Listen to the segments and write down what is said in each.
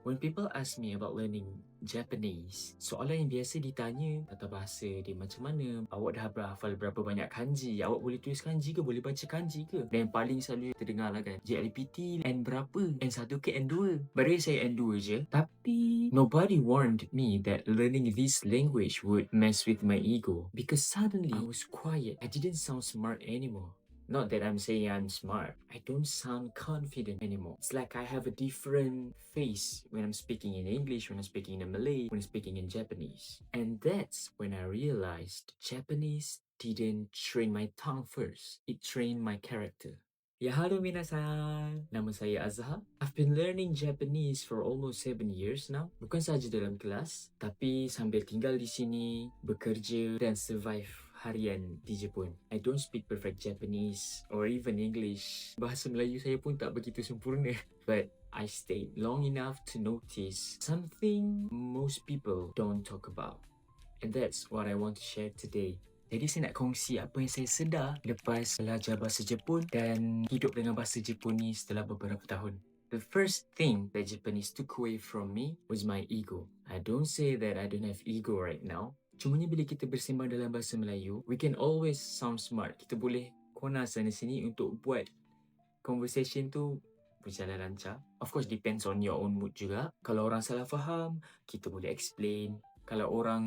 When people ask me about learning Japanese, soalan yang biasa ditanya tata bahasa dia macam mana, awak dah berhafal berapa banyak kanji, awak boleh tulis kanji ke, boleh baca kanji ke? Dan yang paling selalu terdengar lah kan, JLPT N berapa? N1 ke N2? Baru saya N2 je. Tapi nobody warned me that learning this language would mess with my ego because suddenly I was quiet. I didn't sound smart anymore. Not that I'm saying I'm smart. I don't sound confident anymore. It's like I have a different face when I'm speaking in English, when I'm speaking in Malay, when I'm speaking in Japanese. And that's when I realized Japanese didn't train my tongue first. It trained my character. Ya minasan. Nama saya. I've been learning Japanese for almost 7 years now. Bukan saja dalam kelas, tapi sambil tinggal di sini, bekerja dan survive harian di Jepun. I don't speak perfect Japanese or even English. Bahasa Melayu saya pun tak begitu sempurna. But I stayed long enough to notice something most people don't talk about. And that's what I want to share today. Jadi saya nak kongsi apa yang saya sedar lepas belajar bahasa Jepun dan hidup dengan bahasa Jepun ni setelah beberapa tahun. The first thing that Japanese took away from me was my ego. I don't say that I don't have ego right now, Cumanya bila kita bersembang dalam bahasa Melayu, we can always sound smart. Kita boleh kona sana sini untuk buat conversation tu berjalan lancar. Of course, depends on your own mood juga. Kalau orang salah faham, kita boleh explain. Kalau orang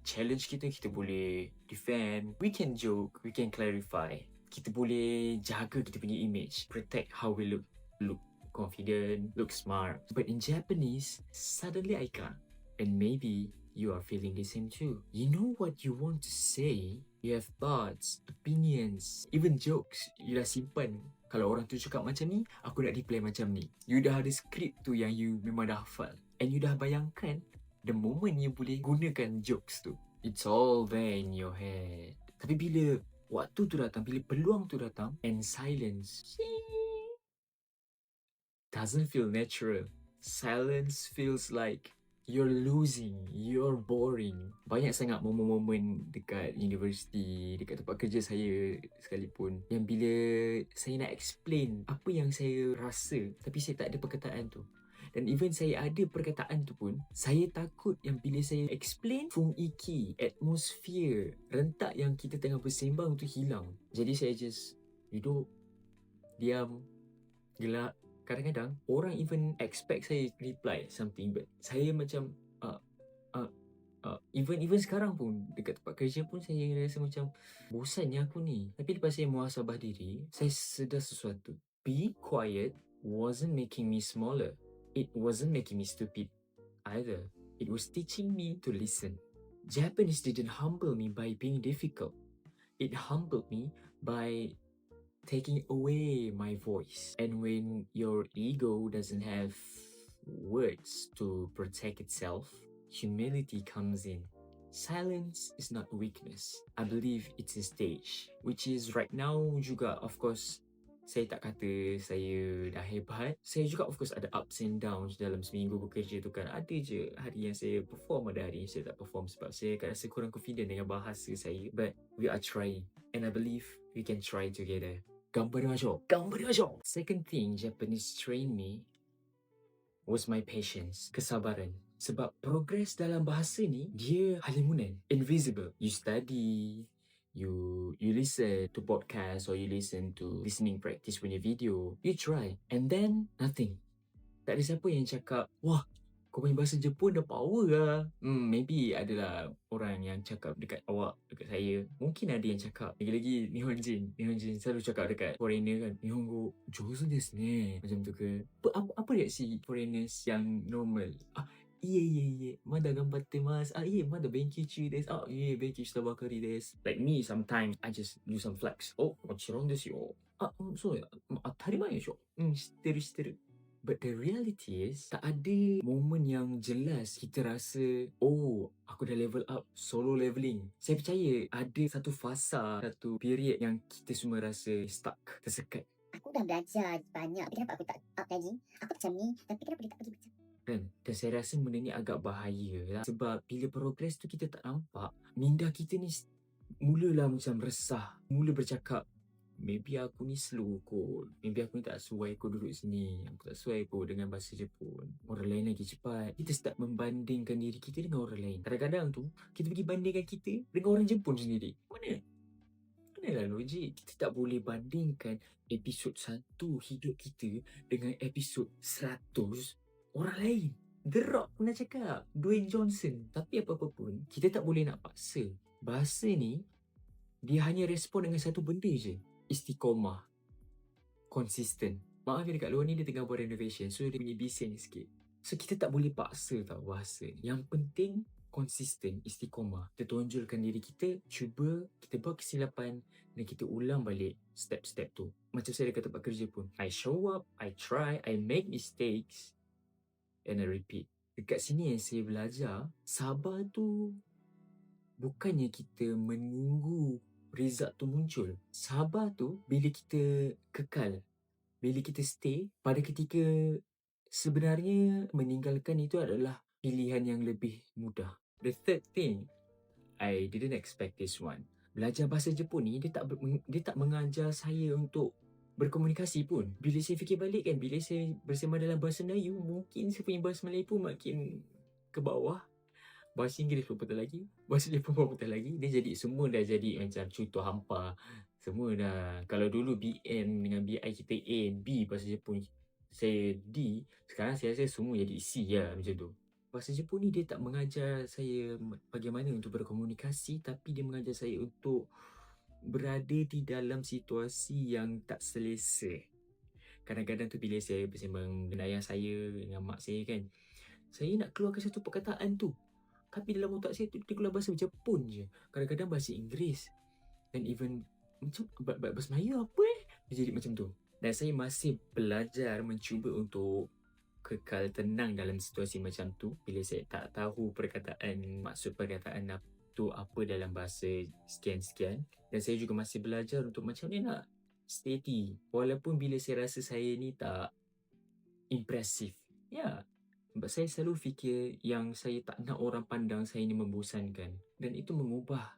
challenge kita, kita boleh defend. We can joke, we can clarify. Kita boleh jaga kita punya image. Protect how we look. Look confident, look smart. But in Japanese, suddenly I can't. And maybe you are feeling the same too. You know what you want to say? You have thoughts, opinions, even jokes. You dah simpan. Kalau orang tu cakap macam ni, aku nak reply macam ni. You dah ada script tu yang you memang dah hafal. And you dah bayangkan the moment you boleh gunakan jokes tu. It's all there in your head. Tapi bila waktu tu datang, bila peluang tu datang, and silence doesn't feel natural. Silence feels like you're losing, you're boring. Banyak sangat momen-momen dekat universiti, dekat tempat kerja saya sekalipun yang bila saya nak explain apa yang saya rasa tapi saya tak ada perkataan tu. Dan even saya ada perkataan tu pun, saya takut yang bila saya explain fung iki, atmosphere, rentak yang kita tengah bersembang tu hilang. Jadi saya just duduk, diam, gelak, kadang-kadang orang even expect saya reply something but saya macam uh, uh, uh, even even sekarang pun dekat tempat kerja pun saya rasa macam bosannya aku ni. Tapi lepas saya muhasabah diri saya sedar sesuatu. Be quiet wasn't making me smaller. It wasn't making me stupid either. It was teaching me to listen. Japanese didn't humble me by being difficult. It humbled me by taking away my voice. And when your ego doesn't have words to protect itself, humility comes in. Silence is not weakness. I believe it's a stage, which is right now juga, of course, saya tak kata saya dah hebat. Saya juga of course ada ups and downs dalam seminggu bekerja tu kan. Ada je hari yang saya perform, ada hari yang saya tak perform sebab saya akan rasa kurang confident dengan bahasa saya. But we are trying and I believe we can try together. 頑張りましょう頑張りましょう Second thing Japanese trained me was my patience, kesabaran. Sebab progress dalam bahasa ni, dia halimunan, invisible. You study, you you listen to podcast or you listen to listening practice punya video. You try. And then, nothing. Tak ada siapa yang cakap, wah, kau main bahasa Jepun dah power lah. Hmm, maybe adalah orang yang cakap dekat awak, dekat saya. Mungkin ada yang cakap. Lagi-lagi Nihonjin. Nihonjin selalu cakap dekat foreigner kan. Nihongo, desu ne. Macam tu ke. Apa, apa, apa reaksi foreigners yang normal? Ah, iye iye iye. Mada gambatte masu. Ah, iye, mada benkyou chu desu. Ah, iye, benkyou shita bakari desu. Like me, sometimes I just do some flex. Oh, もちろんですよ。あ、そうや。当たり前でしょ。うん、知ってる知ってる。But the reality is, tak ada momen yang jelas kita rasa, oh, aku dah level up, solo leveling. Saya percaya ada satu fasa, satu period yang kita semua rasa stuck, tersekat. Aku dah belajar banyak, tapi kenapa aku tak up lagi? Aku macam ni, tapi kenapa dia tak pergi macam Kan? Dan saya rasa benda ni agak bahaya lah. Sebab bila progress tu kita tak nampak, minda kita ni mulalah macam resah. Mula bercakap, maybe aku ni slow kot. Maybe aku ni tak sesuai kot duduk sini. Aku tak sesuai kot dengan bahasa Jepun. Orang lain lagi cepat. Kita start membandingkan diri kita dengan orang lain. Kadang-kadang tu, kita pergi bandingkan kita dengan orang Jepun sendiri. Mana? Manalah logik. Kita tak boleh bandingkan episod 1 hidup kita dengan episod 100 orang lain. The Rock pernah cakap. Dwayne Johnson. Tapi apa-apa pun, kita tak boleh nak paksa. Bahasa ni, dia hanya respon dengan satu benda je. Istiqomah. Konsisten. Maaf ya dekat luar ni dia tengah buat renovation. So dia punya bising sikit. So kita tak boleh paksa tau bahasa. Yang penting konsisten, istiqomah. Kita tonjolkan diri kita, cuba kita buat kesilapan dan kita ulang balik step-step tu. Macam saya dekat tempat kerja pun. I show up, I try, I make mistakes and I repeat. Dekat sini yang saya belajar, sabar tu bukannya kita menunggu result tu muncul. Sabar tu bila kita kekal, bila kita stay pada ketika sebenarnya meninggalkan itu adalah pilihan yang lebih mudah. The third thing, I didn't expect this one. Belajar bahasa Jepun ni dia tak dia tak mengajar saya untuk berkomunikasi pun. Bila saya fikir balik kan, bila saya bersama dalam bahasa Melayu, mungkin saya punya bahasa Melayu pun makin ke bawah bahasa Inggeris pun betul lagi bahasa Jepun pun betul lagi. Dia jadi semua dah jadi macam contoh hampa. Semua dah kalau dulu BM dengan BI kita A B bahasa Jepun saya D sekarang saya rasa semua jadi C lah macam tu. Bahasa Jepun ni dia tak mengajar saya bagaimana untuk berkomunikasi tapi dia mengajar saya untuk berada di dalam situasi yang tak selesa. Kadang-kadang tu bila saya bersembang dengan ayah saya dengan mak saya kan saya nak keluarkan satu perkataan tu tapi dalam otak saya tu dia keluar bahasa Jepun je. Kadang-kadang bahasa Inggeris. Dan even macam ba- ba- bahasa Melayu apa eh? Dia jadi macam tu. Dan saya masih belajar mencuba untuk kekal tenang dalam situasi macam tu bila saya tak tahu perkataan maksud perkataan tu apa dalam bahasa sekian-sekian dan saya juga masih belajar untuk macam ni nak steady walaupun bila saya rasa saya ni tak impresif ya saya selalu fikir yang saya tak nak orang pandang saya ni membosankan. Dan itu mengubah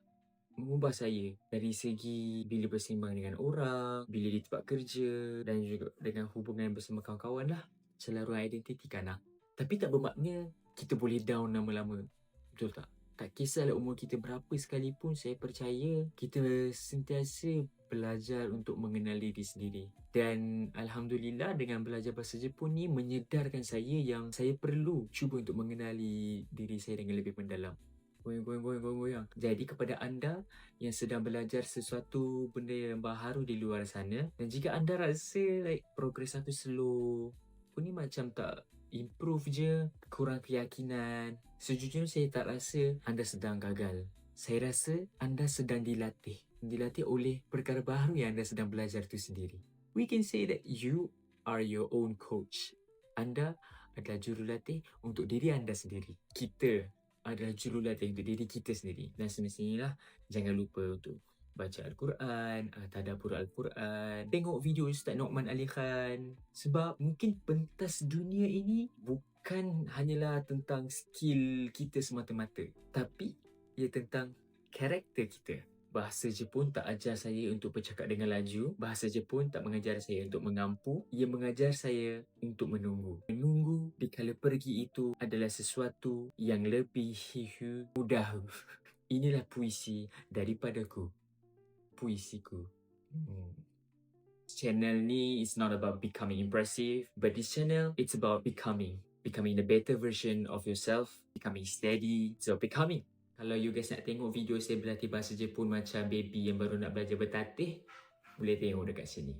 mengubah saya dari segi bila bersembang dengan orang, bila di tempat kerja dan juga dengan hubungan bersama kawan-kawan lah. Selalu identiti lah. Tapi tak bermakna kita boleh down lama-lama. Betul tak? Tak kisahlah umur kita berapa sekalipun, saya percaya kita sentiasa belajar untuk mengenal diri sendiri. Dan Alhamdulillah dengan belajar bahasa Jepun ni menyedarkan saya yang saya perlu cuba untuk mengenali diri saya dengan lebih mendalam. Goyang, goyang, goyang, goyang, goyang. Jadi kepada anda yang sedang belajar sesuatu benda yang baharu di luar sana dan jika anda rasa like progress aku slow, aku ni macam tak improve je, kurang keyakinan. Sejujurnya saya tak rasa anda sedang gagal. Saya rasa anda sedang dilatih. Dilatih oleh perkara baru yang anda sedang belajar itu sendiri. We can say that you are your own coach. Anda adalah jurulatih untuk diri anda sendiri. Kita adalah jurulatih untuk diri kita sendiri. Dan semestinya lah, jangan lupa untuk baca Al-Quran, uh, tadabbur Al-Quran, tengok video Ustaz Nockman Ali Khan. Sebab mungkin pentas dunia ini bukan hanyalah tentang skill kita semata-mata. Tapi ia tentang karakter kita. Bahasa Jepun tak ajar saya untuk bercakap dengan laju. Bahasa Jepun tak mengajar saya untuk mengampu. Ia mengajar saya untuk menunggu. Menunggu di kala pergi itu adalah sesuatu yang lebih mudah. Inilah puisi daripadaku. Puisiku. Hmm. Channel ni is not about becoming impressive, but this channel it's about becoming, becoming the better version of yourself, becoming steady, so becoming. Kalau you guys nak tengok video saya berlatih bahasa Jepun macam baby yang baru nak belajar bertatih, boleh tengok dekat sini.